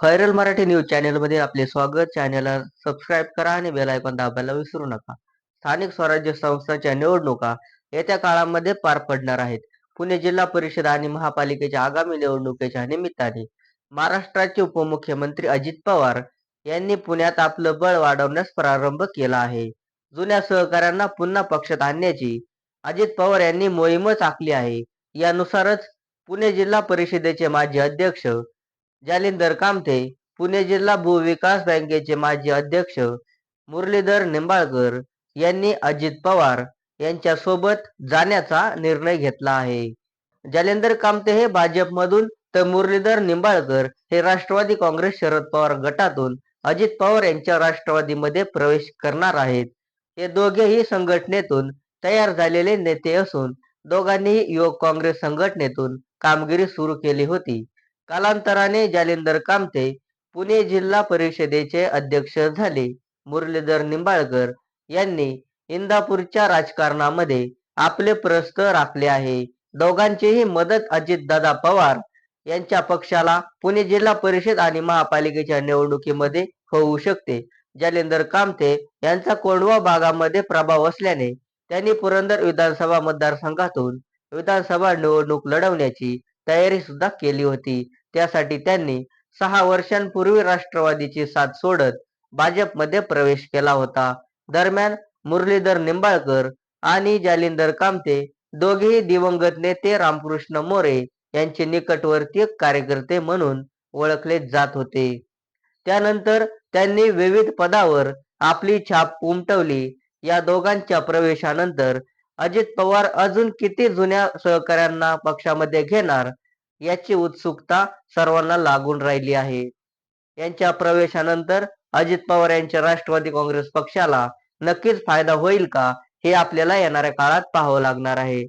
फायरल Marathi news चॅनलमध्ये आपले स्वागत. चॅनेलला सबस्क्राईब करा आणि बेल आयकॉन दाबायला विसरू नका. स्थानिक स्वराज्य संस्थांच्या निवडणुका येत्या काळामध्ये पार पडणार आहेत. पुणे जिल्हा परिषद आणि महापालिकेच्या आगामी निवडणुकीच्या निमित्ताने महाराष्ट्राचे उपमुख्यमंत्री अजित पवार यांनी पुण्यात आपलं बळ वाढवण्यास प्रारंभ केला आहे. जुन्या सहकाऱ्यांना पुन्हा पक्षात आणण्याची अजित पवार यांनी मोहीमच आखली आहे. यानुसारच पुणे जिल्हा परिषदेचे माजी अध्यक्ष जालिंदर कामते पुणे जिल्हा भूविकास बँकेचे माजी अध्यक्ष मुरलीधर निंबाळकर यांनी अजित पवार यांच्या सोबत जाण्याचा निर्णय घेतला आहे. जालिंदर कामते हे भाजपमधून तर मुरलीधर निंबाळकर हे राष्ट्रवादी काँग्रेस शरद पवार गटातून अजित पवार यांच्या राष्ट्रवादीमध्ये प्रवेश करणार आहेत. हे दोघेही संघटनेतून तयार झालेले नेते असून दोघांनीही युवक काँग्रेस संघटनेतून कामगिरी सुरू केली होती. कालांतराने जालिंदर कामते पुणे जिल्हा परिषदेचे अध्यक्ष झाले. मुरलीधर निंबाळकर यांनी इंदापूरच्या राजकारणामध्ये आपले प्रस्थ राखले आहे. दोघांचीही मदत अजितदादा पवार यांच्या पक्षाला पुणे जिल्हा परिषद आणि महापालिकेच्या निवडणुकीमध्ये होऊ शकते. जालिंदर कामते यांचा कोंढवा भागामध्ये प्रभाव असल्याने त्यांनी पुरंदर विधानसभा मतदारसंघातून विधानसभा निवडणूक लढवण्याची तयारी सुद्धा केली होती. त्यासाठी त्यांनी सहा वर्षांपूर्वी राष्ट्रवादीची साथ सोडत भाजपमध्ये प्रवेश केला होता. दरम्यान मुरलीधर निंबाळकर आणि जालिंदर कामते दोघेही दिवंगत नेते रामकृष्ण मोरे यांचे निकटवर्तीय कार्यकर्ते म्हणून ओळखले जात होते. त्यानंतर त्यांनी विविध पदावर आपली छाप उमटवली. या दोघांच्या प्रवेशानंतर अजित पवार अजून किती जुन्या सहकाऱ्यांना पक्षामध्ये घेणार याची उत्सुकता सर्वांना लागून राहिली आहे. यांच्या प्रवेशानंतर अजित पवार यांच्या राष्ट्रवादी काँग्रेस पक्षाला नक्कीच फायदा होईल का हे आपल्याला येणाऱ्या काळात पाहावं लागणार आहे.